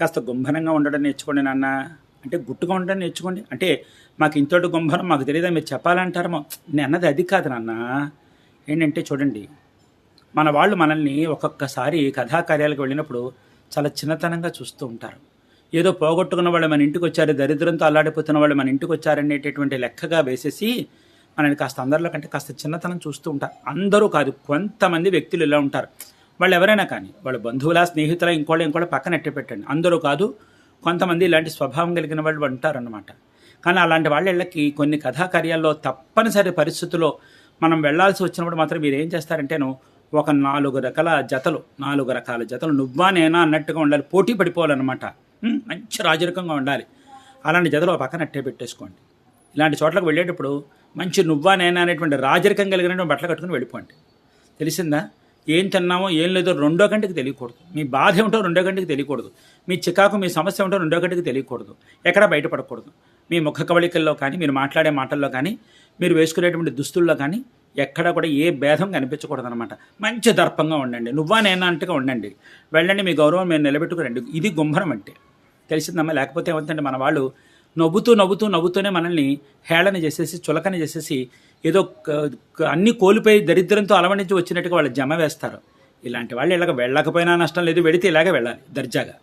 కాస్త గుంభనంగా ఉండడం నేర్చుకోండి నాన్న. అంటే గుట్టుగా ఉండడం నేర్చుకోండి. అంటే మాకు ఇంతటి గుంభనం మాకు తెలియదా మీరు చెప్పాలంటారమో. నేను అన్నది అది కాదు నాన్న. ఏంటంటే చూడండి మన వాళ్ళు మనల్ని ఒక్కొక్కసారి కథాకార్యాలకు వెళ్ళినప్పుడు చాలా చిన్నతనంగా చూస్తూ ఉంటారు. ఏదో పోగొట్టుకున్న వాళ్ళు మన ఇంటికి వచ్చారు దరిద్రంతో అల్లాడిపోతున్న వాళ్ళు మన ఇంటికి వచ్చారనేటటువంటి లెక్కగా వేసేసి మనని కాస్త అందరిలో కంటే కాస్త చిన్నతనం చూస్తూ ఉంటారు. అందరూ కాదు కొంతమంది వ్యక్తులు ఇలా ఉంటారు. వాళ్ళు ఎవరైనా కానీ వాళ్ళ బంధువుల స్నేహితుల ఇంకోళ్ళు ఇంకోళ్ళు పక్కన ఎట్టి పెట్టండి. అందరూ కాదు కొంతమంది ఇలాంటి స్వభావం కలిగిన వాళ్ళు ఉంటారన్నమాట. కానీ అలాంటి వాళ్ళకి కొన్ని కథాకార్యాల్లో తప్పనిసరి పరిస్థితుల్లో మనం వెళ్ళాల్సి వచ్చినప్పుడు మాత్రం మీరు ఏం చేస్తారంటేను ఒక నాలుగు రకాల జతలు నాలుగు రకాల జతలు. నువ్వా నేనా అన్నట్టుగా ఉండాలి పోటీ పడిపోవాలన్నమాట. మంచి రాజరికంగా ఉండాలి. అలాంటి జతలు ఒక పక్కన అట్టే పెట్టేసుకోండి. ఇలాంటి చోట్లకు వెళ్ళేటప్పుడు మంచి నువ్వా నేనా అనేటువంటి రాజరికం కలిగినటువంటి బట్టలు కట్టుకుని వెళ్ళిపోండి. తెలిసిందా? ఏం తిన్నామో ఏం లేదో రెండో గంటకి తెలియకూడదు. మీ బాధ ఏమిటో రెండో గంటకి తెలియకూడదు. మీ చికాకు మీ సమస్య ఏమిటో రెండో గంటకి తెలియకూడదు. ఎక్కడ బయటపడకూడదు. మీ ముఖ కవళికల్లో కానీ మీరు మాట్లాడే మాటల్లో కానీ మీరు వేసుకునేటువంటి దుస్తుల్లో కానీ ఎక్కడ కూడా ఏ భేదం కనిపించకూడదు అనమాట మంచి దర్పంగా ఉండండి. నువ్వా నేనా అంటగా ఉండండి. వెళ్ళండి మీ గౌరవం మీరు నిలబెట్టుకురండి. ఇది గుంభరం అంటే. తెలిసిందమ్మా? లేకపోతే ఏమవుతుందంటే మన వాళ్ళు నవ్వుతూ నవ్వుతూ నవ్వుతూనే మనల్ని హేళన చేసేసి చులకన చేసేసి ఏదో క- అన్ని కోల్పోయి దరిద్రంతో అలవడించి వచ్చినట్టుగా వాళ్ళు జమ వేస్తారు. ఇలాంటి వాళ్ళు ఇలాగ వెళ్ళకపోయినా నష్టం లేదు వెడితే ఇలాగే వెళ్ళాలి దర్జాగా.